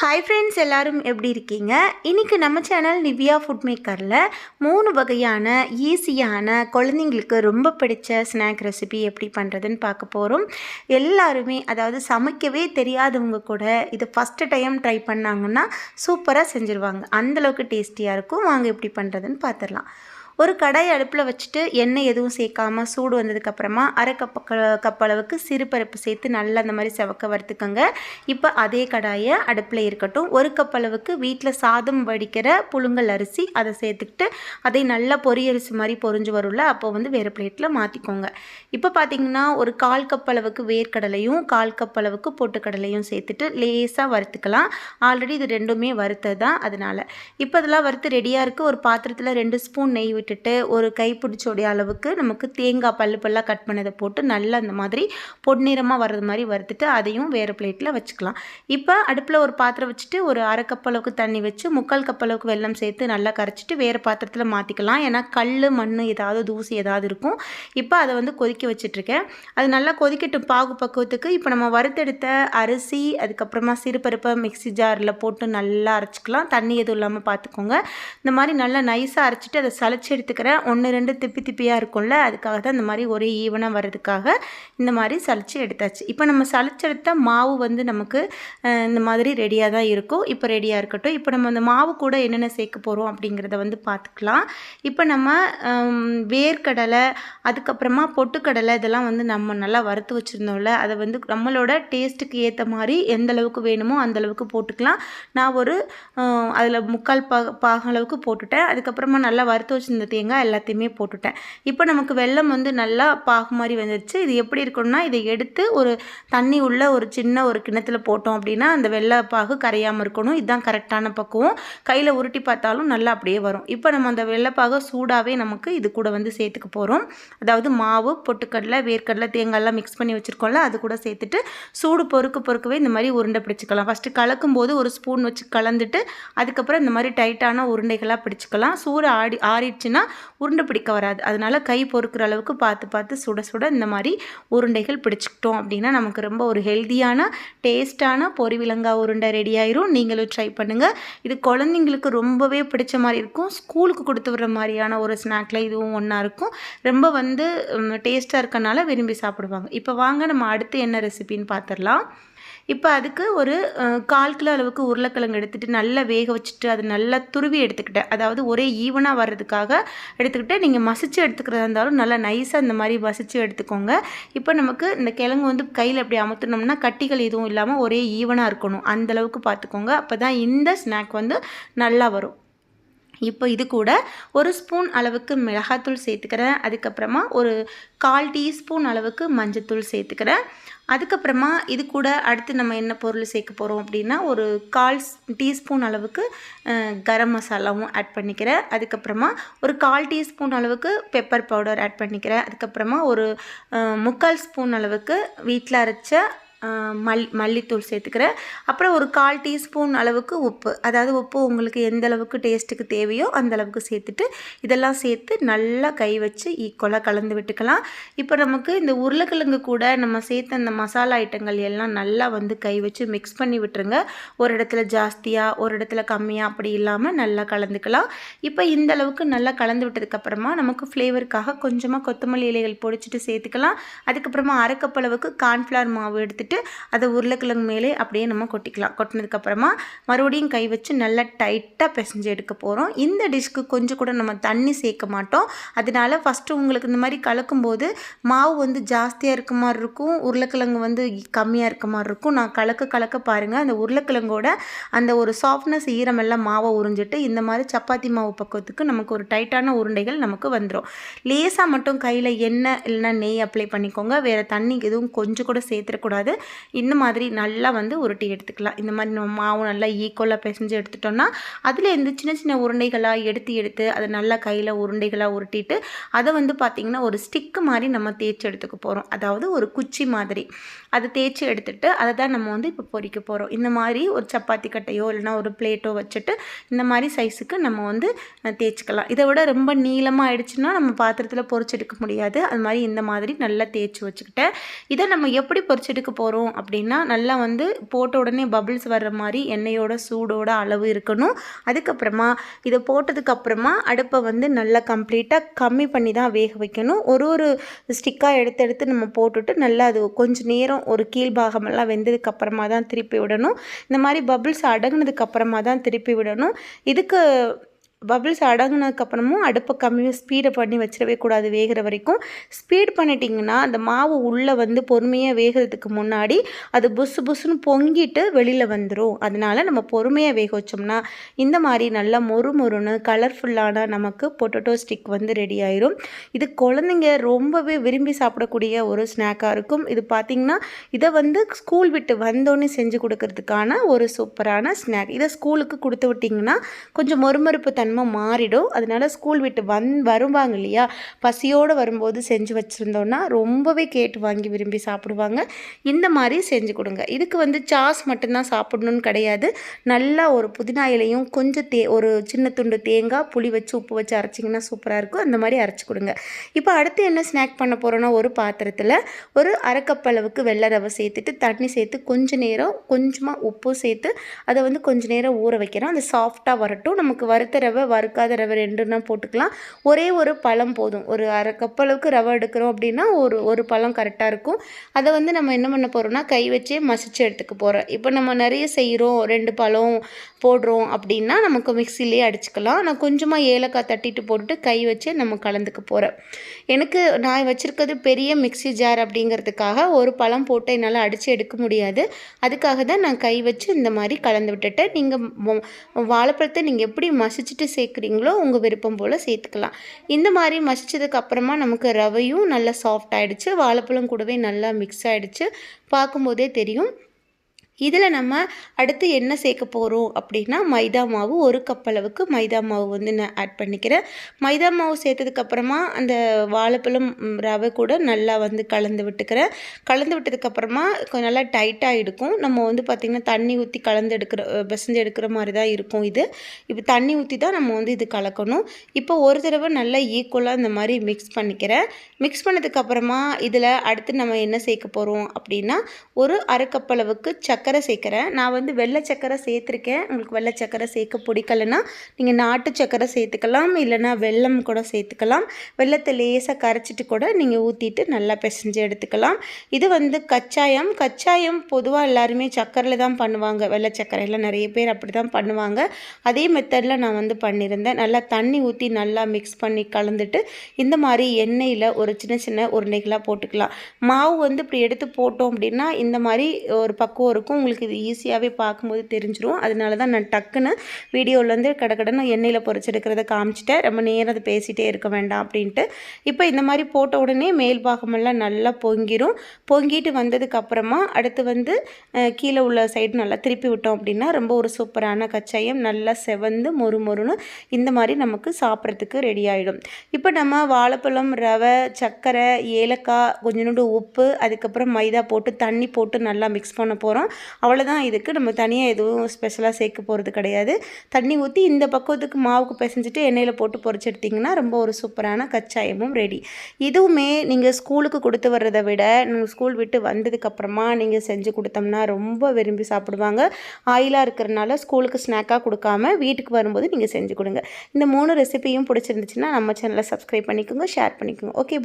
Hi friends எல்லோரும் எப்படி இருக்கீங்க? இன்றைக்கி நம்ம சேனல் நிவ்யா ஃபுட் மேக்கரில் மூணு வகையான ஈஸியான குழந்தைங்களுக்கு ரொம்ப பிடிச்ச ஸ்நாக் ரெசிபி எப்படி பண்ணுறதுன்னு பார்க்க போகிறோம் எல்லாருமே அதாவது சமைக்கவே தெரியாதவங்க கூட இது ஃபஸ்ட்டு டைம் ட்ரை பண்ணாங்கன்னா சூப்பராக செஞ்சுருவாங்க. அந்தளவுக்கு டேஸ்டியாக இருக்கும். வாங்க எப்படி பண்ணுறதுன்னு பார்த்துடலாம். ஒரு கடாய் அடுப்பில் வச்சுட்டு எண்ணெய் எதுவும் சேர்க்காமல் சூடு வந்ததுக்கப்புறமா அரை கப் க- கப் அளவுக்கு சிறுபருப்பு சேர்த்து நல்லா அந்த மாதிரி செவக்க வறுத்துக்கோங்க. இப்போ அதே கடாயை அடுப்பில் இருக்கட்டும். ஒரு கப் அளவுக்கு வீட்டில் சாதம் வடிக்கிற புழுங்கல் அரிசி அதை சேர்த்துக்கிட்டு அதை நல்லா பொரியரிசி மாதிரி பொரிஞ்சு வரும்ல அப்போ வந்து வேறு பிளேட்டில் மாற்றிக்கோங்க இப்போ பார்த்தீங்கன்னா ஒரு கால் கப் அளவுக்கு வேர்க்கடலையும் கால் கப் அளவுக்கு பொட்டுக்கடலையும் சேர்த்துட்டு லேசாக வறுத்துக்கலாம். ஆல்ரெடி இது ரெண்டுமே வறுத்தது தான் அதனால். இப்போ இதெல்லாம் வறுத்து ரெடியாக இருக்குது ஒரு பாத்திரத்தில் ரெண்டு ஸ்பூன் நெய் விட்டுட்டு ஒரு கைப்பிடிச்சோடைய அளவுக்கு நமக்கு தேங்காய் பல்லு பல்லாக கட் பண்ணதை போட்டு நல்லா அந்த மாதிரி பொன்னிறமாக வர்றது மாதிரி வறுத்துட்டு அதையும் வேறு பிளேட்டில் வச்சுக்கலாம். இப்போ அடுப்பில் ஒரு பாத்திரம் வச்சுட்டு ஒரு அரை கப் அளவுக்கு தண்ணி வச்சு முக்கால் கப் அளவுக்கு வெல்லம் சேர்த்து நல்லா கரைச்சிட்டு வேறு பாத்திரத்தில் மாற்றிக்கலாம் ஏன்னா கல் மண் ஏதாவது தூசி ஏதாவது இருக்கும். இப்போ அதை வந்து கொதிக்க வச்சிட்ருக்கேன் அது நல்லா கொதிக்கட்டும் பாகு பக்குவத்துக்கு. இப்போ நம்ம வறுத்தெடுத்த அரிசி அதுக்கப்புறமா சிறுபருப்பை மிக்ஸி ஜாரில் போட்டு நல்லா அரைச்சிக்கலாம். தண்ணி எதுவும் இல்லாமல் பார்த்துக்கோங்க இந்த மாதிரி நல்லா நைஸாக அரைச்சிட்டு அதை சளிச்சு எடுத்துக்கிறேன் ஒன்று ரெண்டு திப்பி திப்பியாக இருக்கும்ல அதுக்காக தான் இந்த மாதிரி ஒரே ஈவனாக வர்றதுக்காக இந்த மாதிரி சளிச்சு எடுத்தாச்சு. இப்போ நம்ம சளிச்செடுத்த மாவு வந்து நமக்கு இந்த மாதிரி ரெடியாக தான் இருக்கும். இப்போ ரெடியாக இருக்கட்டும். இப்போ நம்ம அந்த மாவு கூட என்னென்ன சேர்க்க போகிறோம் அப்படிங்கிறத வந்து பார்த்துக்கலாம். இப்போ நம்ம வேர்க்கடலை அதுக்கப்புறமா பொட்டுக்கடலை இதெல்லாம் வந்து நம்ம நல்லா வறுத்து வச்சுருந்தோம்ல அதை வந்து நம்மளோட டேஸ்ட்டுக்கு ஏற்ற மாதிரி எந்த அளவுக்கு வேணுமோ அந்தளவுக்கு போட்டுக்கலாம். நான் ஒரு அதில் முக்கால் பா பாகம் அளவுக்கு போட்டுட்டேன். அதுக்கப்புறமா நல்லா வறுத்து வச்சுருந்த தேங்காய் எல்லாத்தையுமே போட்டுட்டேன். இப்போ நமக்கு வெள்ளம் வந்து நல்லா பாகு மாதிரி வந்துருச்சு. இது எப்படி இருக்கணும்னா இதை எடுத்து ஒரு தண்ணி உள்ள ஒரு சின்ன ஒரு கிணத்துல போட்டோம் அப்படின்னா அந்த வெள்ளை பாகு கரையாமல் இருக்கணும். இதுதான் கரெக்டான பக்குவம். கையில் உருட்டி பார்த்தாலும் நல்லா அப்படியே வரும். இப்போ நம்ம அந்த வெள்ளைப்பாக சூடாகவே நமக்கு இது கூட வந்து சேர்த்துக்க போகிறோம் அதாவது மாவு பொட்டுக்கடலை வேர்க்கடலை தேங்காய்லாம் மிக்ஸ் பண்ணி வச்சுருக்கோம்ல அது கூட சேர்த்துட்டு சூடு பொறுக்க பொறுக்கவே இந்த மாதிரி உருண்டை பிடிச்சிக்கலாம். ஃபஸ்ட்டு கலக்கும் போது ஒரு ஸ்பூன் வச்சு கலந்துட்டு அதுக்கப்புறம் இந்த மாதிரி டைட்டான உருண்டைகளாக பிடிச்சிக்கலாம். சூடு ஆடி ஆறிடுச்சுன்னா உருண்டை பிடிக்க வராது. அதனால் கை பொறுக்கிற அளவுக்கு பார்த்து பார்த்து சுட சுட இந்த மாதிரி உருண்டைகள் பிடிச்சிக்கிட்டோம் அப்படின்னா நமக்கு ரொம்ப ஒரு ஹெல்த்தியான டேஸ்ட்டான பொரிவிலங்காய் உருண்டை ரெடி ஆயிரும். நீங்களும் ட்ரை பண்ணுங்கள் இது குழந்தைங்களுக்கு ரொம்பவே பிடிச்ச மாதிரி இருக்கும். ஸ்கூலுக்கு கொடுத்து விடுற மாதிரியான ஒரு ஸ்நாக்கில் இதுவும் ஒன்றா இருக்கும். ரொம்ப வந்து டேஸ்ட்டாக இருக்கனால விரும்பி சாப்பிடுவாங்க. இப்போ வாங்க நம்ம அடுத்து என்ன ரெசிபின்னு பார்த்துடலாம் இப்போ அதுக்கு ஒரு கால் கிலோ அளவுக்கு உருளைக்கிழங்கு எடுத்துகிட்டு நல்லா வேக வச்சுட்டு அது நல்லா துருவி எடுத்துக்கிட்டேன் அதாவது ஒரே ஈவனாக வர்றதுக்காக எடுத்துக்கிட்டு நீங்கள் மசிச்சு எடுத்துக்கிறதா இருந்தாலும் நல்லா நைஸாக இந்த மாதிரி மசிச்சு எடுத்துக்கோங்க. இப்போ நமக்கு இந்த கிழங்கு வந்து கையில் அப்படி அமுத்துனோம்னா கட்டிகள் எதுவும் இல்லாமல் ஒரே ஈவனாக இருக்கணும். அந்தளவுக்கு பார்த்துக்கோங்க. அப்போ தான் இந்த ஸ்நாக் வந்து நல்லா வரும். இப்போ இது கூட ஒரு ஸ்பூன் அளவுக்கு மிளகாத்தூள் சேர்த்துக்கிறேன். அதுக்கப்புறமா ஒரு கால் டீஸ்பூன் அளவுக்கு மஞ்சத்தூள் சேர்த்துக்கிறேன். அதுக்கப்புறமா இது கூட அடுத்து நம்ம என்ன பொருள் சேர்க்க போகிறோம் அப்படின்னா ஒரு கால் டீஸ்பூன் அளவுக்கு கரம் மசாலாவும் ஆட் பண்ணிக்கிறேன். அதுக்கப்புறமா ஒரு கால் டீஸ்பூன் அளவுக்கு பெப்பர் பவுடர் ஆட் பண்ணிக்கிறேன். அதுக்கப்புறமா ஒரு முக்கால் ஸ்பூன் அளவுக்கு வீட்டில் அரைச்ச மல் மல்லித்தூள் சேர்த்துக்கிறேன். அப்புறம் ஒரு கால் டீஸ்பூன் அளவுக்கு உப்பு. அதாவது உப்பு உங்களுக்கு எந்த அளவுக்கு டேஸ்ட்டுக்கு தேவையோ அந்த அளவுக்கு சேர்த்துட்டு இதெல்லாம் சேர்த்து நல்லா கை வச்சு ஈக்குவலாக கலந்து விட்டுக்கலாம். இப்போ நமக்கு இந்த உருளைக்கிழங்கு கூட நம்ம சேர்த்த அந்த மசாலா ஐட்டங்கள் எல்லாம் நல்லா வந்து கை வச்சு மிக்ஸ் பண்ணி விட்டுருங்க. ஒரு இடத்துல ஜாஸ்தியாக ஒரு இடத்துல கம்மியாக அப்படி இல்லாமல் நல்லா கலந்துக்கலாம். இப்போ இந்த அளவுக்கு நல்லா கலந்து விட்டதுக்கப்புறமா நமக்கு ஃப்ளேவருக்காக கொஞ்சமாக கொத்தமல்லி இலைகள் பொடிச்சிட்டு சேர்த்துக்கலாம். அதுக்கப்புறமா அரைக்கப்பளவுக்கு கார்ன்ஃப்ளவர் மாவு எடுத்துட்டு அதை உருளைக்கிழங்கு மேலே அப்படியே நம்ம கொட்டிக்கலாம். கொட்டினதுக்கப்புறமா மறுபடியும் கை வச்சு நல்லா டைட்டாக பிசைஞ்சு எடுக்க போகிறோம் இந்த டிஷ்க்கு கொஞ்சம் கூட நம்ம தண்ணி சேர்க்க மாட்டோம். அதனால ஃபஸ்ட்டு உங்களுக்கு இந்த மாதிரி கலக்கும்போது மாவு வந்து ஜாஸ்தியாக இருக்க மாதிரி இருக்கும். உருளைக்கிழங்கு வந்து கம்மியாக இருக்க மாதிரி இருக்கும். நான் கலக்க கலக்க பாருங்கள் அந்த உருளைக்கிழங்கோட அந்த ஒரு சாஃப்ட்னஸ் ஈரமெல்லாம் மாவை உறிஞ்சிட்டு இந்த மாதிரி சப்பாத்தி மாவு பக்குவத்துக்கு நமக்கு ஒரு டைட்டான உருண்டைகள் நமக்கு வந்துடும் லேசாக மட்டும் கையில் எண்ணெய் இல்லைன்னா நெய் அப்ளை பண்ணிக்கோங்க. வேறு தண்ணி எதுவும் கொஞ்சம் கூட சேர்த்துடக்கூடாது. இந்த மாதிரி நல்லா வந்து உருட்டி எடுத்துக்கலாம். இந்த மாதிரி நம்ம மாவு நல்லா ஈக்குவலாக பிசைஞ்சு எடுத்துட்டோம்னா அதில் இருந்து சின்ன சின்ன உருண்டைகளாக எடுத்து எடுத்து அதை நல்லா கையில் உருண்டைகளாக உருட்டிட்டு அதை வந்து பார்த்திங்கன்னா ஒரு ஸ்டிக்கு மாதிரி நம்ம தேய்ச்சி எடுத்துக்க போகிறோம் அதாவது ஒரு குச்சி மாதிரி. அதை தேய்ச்சி எடுத்துட்டு அதை தான் நம்ம வந்து இப்போ பொறிக்க போகிறோம் இந்த மாதிரி ஒரு சப்பாத்தி கட்டையோ இல்லைன்னா ஒரு பிளேட்டோ வச்சுட்டு இந்த மாதிரி சைஸுக்கு நம்ம வந்து தேய்ச்சிக்கலாம். இதை விட ரொம்ப நீளமாக ஆயிடுச்சுன்னா நம்ம பாத்திரத்தில் பொறிச்செடுக்க முடியாது. அது மாதிரி இந்த மாதிரி நல்லா தேய்ச்சி வச்சுக்கிட்டேன். இதை நம்ம எப்படி பொறிச்செடுக்க போகிறோம் போகிறோம் அப்படின்னா நல்லா வந்து போட்ட உடனே பபிள்ஸ் வர்ற மாதிரி எண்ணெயோட சூடோட அளவு இருக்கணும். அதுக்கப்புறமா இதை போட்டதுக்கப்புறமா அடுப்பை வந்து நல்லா கம்ப்ளீட்டாக கம்மி பண்ணி தான் வேக வைக்கணும். ஒரு ஒரு ஸ்டிக்காக எடுத்து எடுத்து நம்ம போட்டுட்டு நல்லா அது கொஞ்சம் நேரம் ஒரு கீழ்பாகமெல்லாம் வெந்ததுக்கப்புறமா தான் திருப்பி விடணும். இந்த மாதிரி பபிள்ஸ் அடங்கினதுக்கப்புறமா தான் திருப்பி விடணும். இதுக்கு பபிள்ஸ் அடங்கினதுக்கப்புறமும் அடுப்பை கம்மியாக ஸ்பீடை பண்ணி வச்சிடவே கூடாது வேகிற வரைக்கும். ஸ்பீட் பண்ணிட்டிங்கன்னா அந்த மாவு உள்ளே வந்து பொறுமையாக வேகிறதுக்கு முன்னாடி அது புசு புசுன்னு பொங்கிட்டு வெளியில் வந்துடும் அதனால் நம்ம பொறுமையாக வேக வச்சோம்னா இந்த மாதிரி நல்லா மொறு மொறுன்னு கலர்ஃபுல்லான நமக்கு பொட்டேட்டோ ஸ்டிக் வந்து ரெடி ஆயிரும். இது குழந்தைங்க ரொம்பவே விரும்பி சாப்பிடக்கூடிய ஒரு ஸ்நாக்காக இருக்கும். இது பார்த்திங்கன்னா இதை வந்து ஸ்கூல் விட்டு வந்தோடனே செஞ்சு கொடுக்கறதுக்கான ஒரு சூப்பரான ஸ்நாக் இதை ஸ்கூலுக்கு கொடுத்து விட்டிங்கன்னா கொஞ்சம் மொறுமொறுப்பு தன்மை மாறிடும். அதனால ஸ்கூல் விட்டு வந் வருவாங்க இல்லையா? பசியோடு வரும்போது செஞ்சு வச்சுருந்தோன்னா ரொம்பவே கேட்டு வாங்கி விரும்பி சாப்பிடுவாங்க. இந்த மாதிரி செஞ்சு கொடுங்க. இதுக்கு வந்து சாஸ் மட்டும்தான் சாப்பிடணும்னு கிடையாது. நல்லா ஒரு புதினா இலையும் கொஞ்சம் தே ஒரு சின்ன துண்டு தேங்காய் புளி வச்சு உப்பு வச்சு அரைச்சிங்கன்னா சூப்பராக இருக்கும். அந்த மாதிரி அரைச்சி கொடுங்க. இப்போ அடுத்து என்ன ஸ்நாக் பண்ண போகிறோன்னா ஒரு பாத்திரத்தில் ஒரு அரைக்கப் அளவுக்கு வெள்ளை ரவை சேர்த்துட்டு தண்ணி சேர்த்து கொஞ்சம் நேரம் கொஞ்சமாக உப்பு சேர்த்து அதை வந்து கொஞ்ச நேரம் ஊற வைக்கிறோம். அது சாஃப்டாக வரட்டும். நமக்கு வறுத்த ரவை வறுக்காத ரவை ரெண்டுனா போட்டுக்கலாம். ஒரே ஒரு பழம் போதும். ஒரு அரை கப் அளவுக்கு ரவை எடுக்கிறோம் அப்படின்னா ஒரு ஒரு பழம் கரெக்டாக இருக்கும். அதை வந்து நம்ம என்ன பண்ண போகிறோம்னா கை வச்சே மசிச்சு எடுத்துக்க போகிறோம் இப்போ நம்ம நிறைய செய்கிறோம் ரெண்டு பழம் போடுறோம் அப்படின்னா நமக்கு மிக்சிலே அடிச்சுக்கலாம். நான் கொஞ்சமாக ஏலக்காய் தட்டிட்டு போட்டுட்டு கை வச்சு நம்ம கலந்துக்க போகிறேன் எனக்கு நான் வச்சுருக்கிறது பெரிய மிக்ஸி ஜார் அப்படிங்கிறதுக்காக ஒரு பழம் போட்டு என்னால் அடித்து எடுக்க முடியாது. அதுக்காக தான் நான் கை வச்சு இந்த மாதிரி கலந்து விட்டுட்டேன் நீங்கள் வாழைப்பழத்தை நீங்கள் எப்படி மசிச்சுட்டு சேர்க்குறீங்களோ உங்கள் விருப்பம் போல் சேர்த்துக்கலாம். இந்த மாதிரி மசிச்சதுக்கு அப்புறமா நமக்கு ரவையும் நல்லா சாஃப்ட் ஆகிடுச்சு வாழைப்பழம் கூடவே நல்லா மிக்ஸ் ஆகிடுச்சு பார்க்கும்போதே தெரியும். இதில் நம்ம அடுத்து என்ன சேர்க்க போகிறோம் அப்படின்னா மைதா மாவு ஒரு கப் அளவுக்கு மைதா மாவு வந்து நான் ஆட் பண்ணிக்கிறேன். மைதா மாவு சேர்த்ததுக்கப்புறமா அந்த வாழைப்பழம் ரவை கூட நல்லா வந்து கலந்து விட்டுக்கிறேன். கலந்து விட்டதுக்கப்புறமா கொஞ்சம் நல்லா டைட்டாக இருக்கும் நம்ம வந்து பார்த்திங்கன்னா தண்ணி ஊற்றி கலந்து எடுக்கிற அஹ், பிசைஞ்சு எடுக்கிற மாதிரி தான் இருக்கும் இது. இப்போ தண்ணி ஊற்றி தான் நம்ம வந்து இது கலக்கணும். இப்போ ஒரு தடவை நல்லா ஈக்குவலாக இந்த மாதிரி மிக்ஸ் பண்ணிக்கிறேன். மிக்ஸ் பண்ணதுக்கப்புறமா இதில் அடுத்து நம்ம என்ன சேர்க்க போகிறோம் அப்படின்னா ஒரு அரை கப் அளவுக்கு சர்க்கரை சேர்க்குறேன். நான் வந்து வெள்ளை சர்க்கரை சேர்த்துருக்கேன். உங்களுக்கு வெள்ளை சர்க்கரை சேர்க்க பிடிக்கலன்னா நீங்கள் நாட்டு சர்க்கரை சேர்த்துக்கலாம். இல்லைன்னா வெல்லம் கூட சேர்த்துக்கலாம். வெள்ளத்தை லேசாக கரைச்சிட்டு கூட நீங்கள் ஊற்றிட்டு நல்லா பிசைஞ்சு எடுத்துக்கலாம். இது வந்து கச்சாயம். கச்சாயம் பொதுவாக எல்லாருமே சர்க்கரையில் தான் பண்ணுவாங்க. வெள்ளை சர்க்கரையில் நிறைய பேர் அப்படி தான் பண்ணுவாங்க. அதே மெத்தடில் நான் வந்து பண்ணியிருந்தேன். நல்லா தண்ணி ஊற்றி நல்லா மிக்ஸ் பண்ணி கலந்துட்டு இந்த மாதிரி எண்ணெயில் ஒரு சின்ன சின்ன உருண்டைகளாக போட்டுக்கலாம். மாவு வந்து இப்படி எடுத்து போட்டோம் அப்படின்னா இந்த மாதிரி ஒரு பக்குவம் இருக்கும். உங்களுக்கு இது ஈஸியாகவே பார்க்கும்போது தெரிஞ்சிடும் அதனால தான் நான் டக்குன்னு வீடியோலேருந்து கடகடன்னு எண்ணெயில் பொறிச்செடுக்கிறத காமிச்சிட்டேன். ரொம்ப நேரம் அதை பேசிகிட்டே இருக்க வேண்டாம் அப்படின்ட்டு. இப்போ இந்த மாதிரி போட்ட உடனே மேல் பாகமெல்லாம் நல்லா பொங்கிடும் பொங்கிட்டு வந்ததுக்கப்புறமா அடுத்து வந்து கீழே உள்ள சைடு நல்லா திருப்பி விட்டோம் அப்படின்னா ரொம்ப ஒரு சூப்பரான கச்சாயம். நல்லா செவந்து மொறு மொறுன்னு இந்த மாதிரி நமக்கு சாப்பிட்றதுக்கு ரெடி ஆகிடும் இப்போ நம்ம வாழைப்பழம் ரவை சர்க்கரை ஏலக்காய் கொஞ்சோண்டு உப்பு அதுக்கப்புறம் மைதா போட்டு தண்ணி போட்டு நல்லா மிக்ஸ் பண்ண போகிறோம் அவ்வளோதான் இதுக்கு. நம்ம தனியாக எதுவும் ஸ்பெஷலாக சேர்க்க போகிறது கிடையாது. தண்ணி ஊற்றி இந்த பக்குவத்துக்கு மாவுக்கு பிசைஞ்சிட்டு எண்ணெயில் போட்டு பொரிச்சு எடுத்திங்கன்னா ரொம்ப ஒரு சூப்பரான கச்சாயமும் ரெடி இதுவுமே நீங்கள் ஸ்கூலுக்கு கொடுத்து வர்றதை விட நீங்கள் ஸ்கூல் விட்டு வந்ததுக்கப்புறமா நீங்கள் செஞ்சு கொடுத்தோம்னா ரொம்ப விரும்பி சாப்பிடுவாங்க. ஆயிலாக இருக்கிறனால ஸ்கூலுக்கு ஸ்நாக்காக கொடுக்காம வீட்டுக்கு வரும்போது நீங்கள் செஞ்சு கொடுங்க. இந்த மூணு ரெசிபியும் பிடிச்சிருந்துச்சுன்னா நம்ம சேனலை சப்ஸ்கிரைப் பண்ணிக்கோங்க ஷேர் பண்ணிக்கோங்க. Okay bye